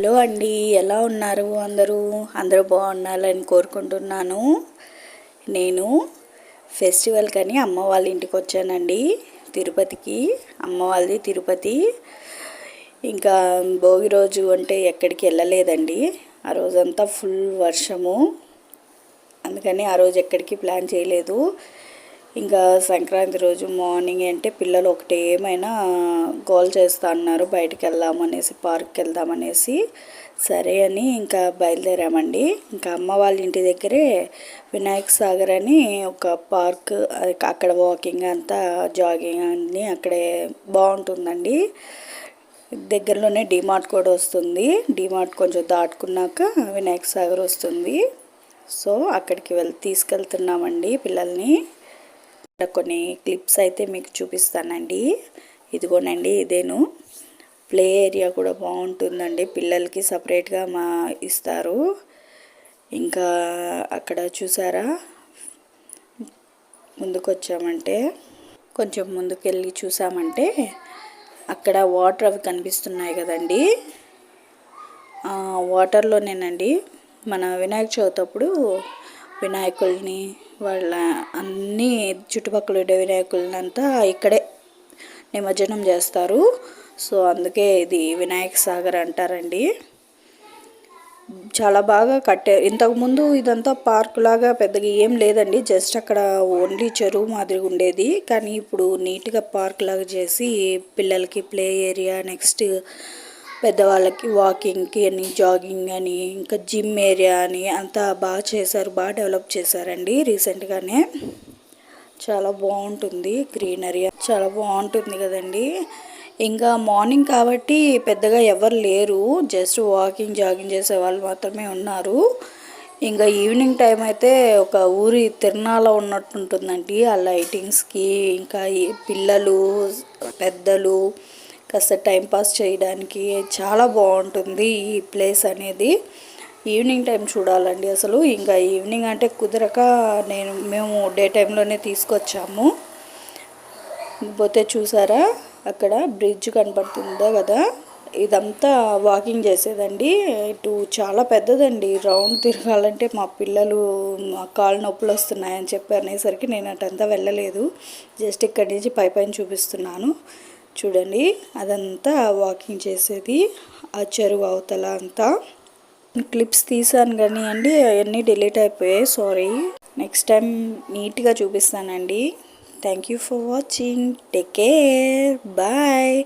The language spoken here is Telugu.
హలో అండి ఎలా ఉన్నారు అందరూ? అందరూ బాగున్నారని కోరుకుంటున్నాను. నేను ఫెస్టివల్ కని అమ్మ వాళ్ళ ఇంటికి వచ్చానండి తిరుపతికి. అమ్మ వాళ్ళది తిరుపతి. ఇంకా భోగి రోజు అంటే ఎక్కడికి వెళ్ళలేదండి. ఆ రోజంతా ఫుల్ వర్షము. అందుకని ఆ రోజు ఎక్కడికి ప్లాన్ చేయలేదు. ఇంకా సంక్రాంతి రోజు మార్నింగ్ అంటే పిల్లలు ఒకటి ఏమైనా గోల్ చేస్తా అన్నారు. బయటకు వెళ్దామనేసి పార్క్కి వెళ్దామనేసి సరే అని ఇంకా బయలుదేరామండి. ఇంకా అమ్మ వాళ్ళ ఇంటి దగ్గరే వినాయక సాగర్ అని ఒక పార్క్ అక్కడ వాకింగ్ అంతా జాగింగ్ అన్నీ అక్కడే బాగుంటుందండి. దగ్గరలోనే డిమార్ట్ కూడా వస్తుంది. డిమార్ట్ కొంచెం దాటుకున్నాక వినాయక సాగర్ వస్తుంది. సో అక్కడికి వెళ్ళి తీసుకెళ్తున్నామండి పిల్లల్ని. కొన్ని క్లిప్స్ అయితే మీకు చూపిస్తానండి. ఇదిగోనండి ఇదేను. ప్లే ఏరియా కూడా బాగుంటుందండి. పిల్లలకి సపరేట్గా మా ఇస్తారు. ఇంకా అక్కడ చూసారా? ముందుకొచ్చామంటే కొంచెం ముందుకెళ్ళి చూసామంటే అక్కడ వాటర్ అవి కనిపిస్తున్నాయి కదండి. వాటర్లోనేనండి. మన వినాయక చవితి అప్పుడు వినాయకుల్ని వాళ్ళ అన్నీ చుట్టుపక్కల ఉండే అంతా ఇక్కడే నిమజ్జనం చేస్తారు. సో అందుకే ఇది వినాయక సాగర్ అంటారండి. చాలా బాగా కట్టారు ఇంతకుముందు ఇదంతా పార్క్ లాగా పెద్దగా ఏం లేదండి. జస్ట్ అక్కడ ఓన్లీ చెరువు మాదిరిగా ఉండేది. కానీ ఇప్పుడు నీట్గా పార్క్ లాగా చేసి పిల్లలకి ప్లే ఏరియా నెక్స్ట్ పెద్దవాళ్ళకి వాకింగ్కి అని జాగింగ్ అని ఇంకా జిమ్ ఏరియా అని అంతా బాగా చేశారు బాగా డెవలప్ చేశారండి రీసెంట్గానే. చాలా బాగుంటుంది గ్రీనరీ. చాలా బాగుంటుంది కదండి. ఇంకా మార్నింగ్ కాబట్టి పెద్దగా ఎవరు లేరు. జస్ట్ వాకింగ్ జాగింగ్ చేసే వాళ్ళు మాత్రమే ఉన్నారు. ఇంకా ఈవినింగ్ టైం అయితే ఒక ఊరి తిరణాల ఉన్నట్టుంటుందండి. ఆ లైటింగ్స్కి ఇంకా పిల్లలు పెద్దలు కాస్త టైంపాస్ చేయడానికి చాలా బాగుంటుంది ఈ ప్లేస్ అనేది. ఈవినింగ్ టైం చూడాలండి అసలు. ఇంకా ఈవినింగ్ అంటే కుదరక నేను మేము డే టైంలోనే తీసుకొచ్చాము. పోతే చూసారా? అక్కడ బ్రిడ్జ్ కనపడుతుందా కదా? ఇదంతా వాకింగ్ చేసేదండి. ఇటు చాలా పెద్దదండి. రౌండ్ తిరగాలంటే మా పిల్లలు మా కాళ్ళు నొప్పులు వస్తున్నాయని చెప్పి అనేసరికి నేను అటంతా వెళ్ళలేదు. జస్ట్ ఇక్కడి నుంచి పై పైన చూపిస్తున్నాను. చూడండి అదంతా వాకింగ్ చేసేది. ఆ చెరువు అవతల అంతా. క్లిప్స్ తీసాను కానీ అండి అవన్నీ డిలీట్ అయిపోయాయి. సారీ నెక్స్ట్ టైం నీట్గా చూపిస్తానండి. Thank you for watching take care bye